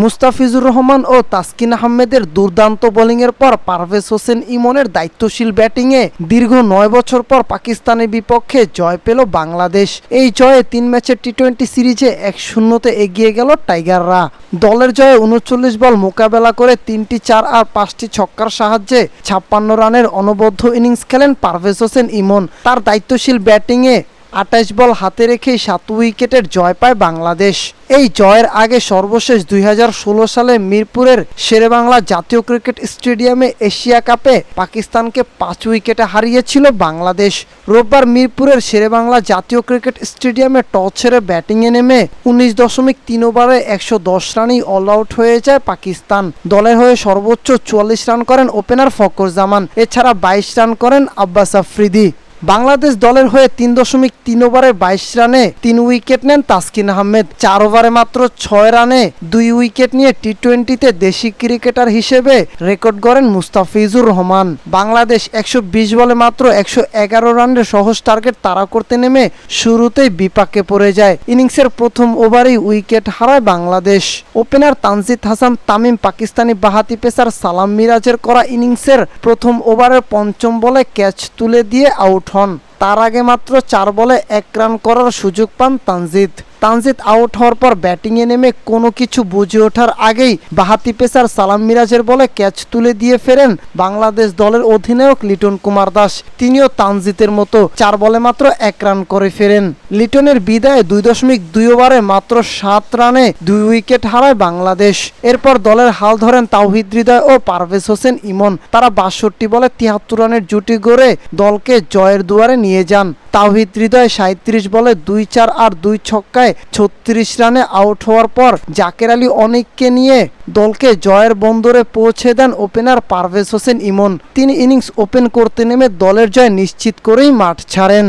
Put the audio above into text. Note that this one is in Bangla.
মুস্তাফিজুর রহমান ও তাসকিন আহমেদের দুর্দান্ত বোলিংয়ের পর পারভেজ হোসেন ইমনের দায়িত্বশীল ব্যাটিংয়ে দীর্ঘ নয় বছর পর পাকিস্তানের বিপক্ষে জয় পেল বাংলাদেশ। এই জয়ে তিন ম্যাচের টি টোয়েন্টি সিরিজে এক শূন্যতে এগিয়ে গেল টাইগাররা। দলের জয়ে উনচল্লিশ বল মোকাবেলা করে তিনটি চার আর পাঁচটি ছক্কার সাহায্যে ছাপ্পান্ন রানের অনবদ্য ইনিংস খেলেন পারভেজ হোসেন ইমন। তার দায়িত্বশীল ব্যাটিংয়ে আটাইশ বল হাতে রেখেই সাত উইকেটের জয় পায় বাংলাদেশ। এই জয়ের আগে সর্বশেষ দুই হাজার ষোলো সালে মিরপুরের শেরেবাংলা জাতীয় ক্রিকেট স্টেডিয়ামে এশিয়া কাপে পাকিস্তানকে পাঁচ উইকেটে হারিয়েছিল বাংলাদেশ। রোববার মিরপুরের শেরেবাংলা জাতীয় ক্রিকেট স্টেডিয়ামে টস ছেড়ে ব্যাটিংয়ে নেমে উনিশ দশমিক তিন ওভারে একশো দশ রানেই অল আউট হয়ে যায় পাকিস্তান। দলের হয়ে সর্বোচ্চ চুয়াল্লিশ রান করেন ওপেনার ফকর জামান এছাড়া বাইশ রান করেন আব্বাস আফ্রিদি। বাংলাদেশ দলের হয়ে তিন দশমিক তিন ওভারে বাইশ রানে তিন উইকেট নেন তাসকিন আহমেদ। চার ওভারে মাত্র ছয় রানে দুই উইকেট নিয়ে টি টোয়েন্টিতে দেশি ক্রিকেটার হিসেবে রেকর্ড করেন মুস্তাফিজুর রহমান। বাংলাদেশ একশো বিশ বলে মাত্র একশো এগারো রানের সহজ টার্গেট তাড়া করতে নেমে শুরুতেই বিপাকে পড়ে যায়। ইনিংসের প্রথম ওভারেই উইকেট হারায় বাংলাদেশ। ওপেনার তানজিদ হাসান তামিম পাকিস্তানি বাহাতি পেসার সালাম মিরাজের করা ইনিংসের প্রথম ওভারের পঞ্চম বলে ক্যাচ তুলে দিয়ে আউট হন। তার আগে মাত্র চার বলে এক রান করার সুযোগ পান তানজিদ। তানজিদ আউট হওয়ার পর ব্যাটিংয়ে নেমে কোনো কিছু বুঝে ওঠার আগেই বাহাতি পেসার সালাম মিরাজের বলে ক্যাচ তুলে দিয়ে ফেরেন বাংলাদেশ দলের অধিনায়ক লিটন কুমার দাস। তিনিও তানজিতের মতো চার বলে মাত্র এক রান করে ফেরেন। লিটনের বিদায়ে দুই দশমিক দুই ওভারে মাত্র সাত রানে দুই উইকেট হারায় বাংলাদেশ। এরপর দলের হাল ধরেন তাওহিদ হৃদয় ও পারভেজ হোসেন ইমন। তারা বাষট্টি বলে তিয়াত্তর রানের জুটি গড়ে দলকে জয়ের দুয়ারে নিয়ে যান। তাওহিদ হৃদয় সাঁত্রিশ বলে দুই চার আর দুই ছক্কায় ছত্রিশ রানে আউট হওয়ার পর জাকের আলী অনেককে নিয়ে দলকে জয়ের বন্দরে পৌঁছে দেন ওপেনার পারভেজ হোসেন ইমন। তিনি ইনিংস ওপেন করতে নেমে দলের জয় নিশ্চিত করেই মাঠ ছাড়েন।